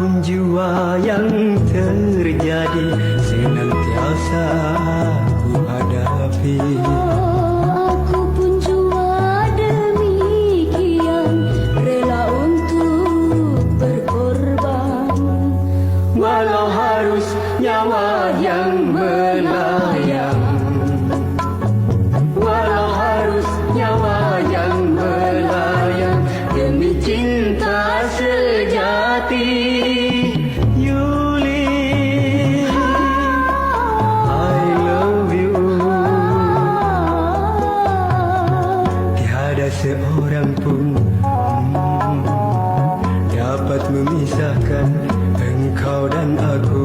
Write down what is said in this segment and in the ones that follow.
Apapun jua yang terjadi Senantiasa ku hadapi. Aku pun jua demikian Rela untuk berkorban. Walau harus nyawa yang melayang memisahkan engkau dan aku.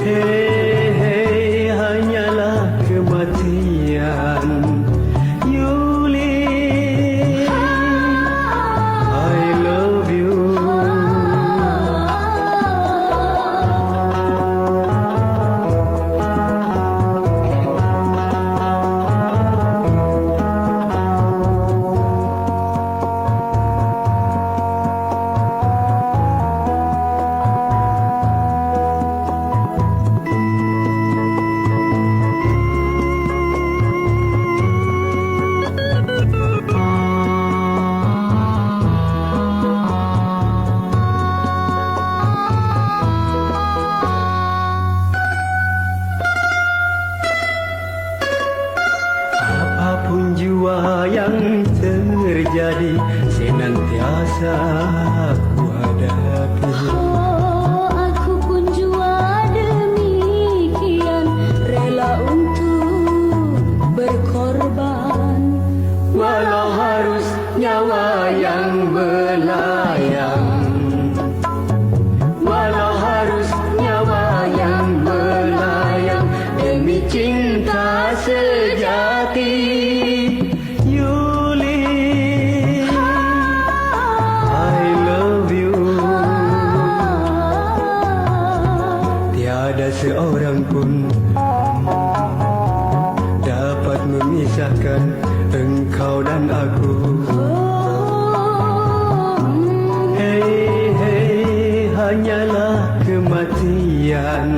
Hei, hei, hanyalah kematian Yang terjadi Senantiasa ku hadapi. Oh, aku pun jua demikian Rela untuk berkorban. Walau harus nyawa yang melayang memisahkan engkau dan aku. Hei, hei, hanyalah kematian